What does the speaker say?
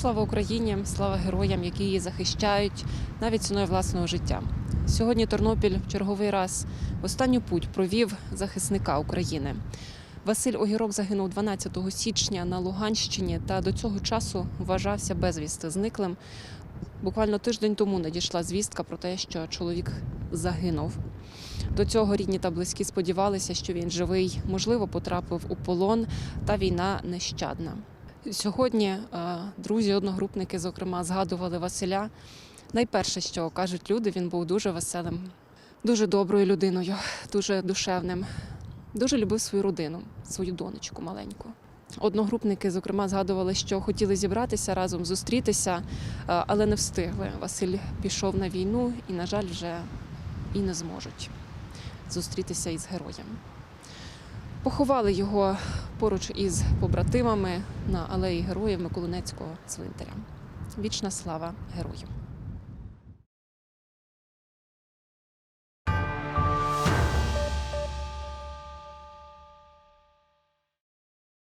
Слава Україні, слава героям, які її захищають навіть ціною власного життя. Сьогодні Тернопіль в черговий раз в останню путь провів захисника України. Василь Огірок загинув 12 січня на Луганщині та до цього часу вважався безвісти зниклим. Буквально тиждень тому надійшла звістка про те, що чоловік загинув. До цього рідні та близькі сподівалися, що він живий, можливо, потрапив у полон, та війна нещадна. Сьогодні е, друзі, одногрупники, зокрема, згадували Василя. Найперше, що кажуть люди, він був дуже веселим, дуже доброю людиною, дуже душевним, дуже любив свою родину, свою донечку маленьку. Одногрупники, зокрема, згадували, що хотіли зібратися разом, зустрітися, е, але не встигли. Василь пішов на війну і, на жаль, вже і не зможуть зустрітися із героєм. Поховали його поруч із побратимами на алеї героїв Миколинецького цвинтаря. Вічна слава герою!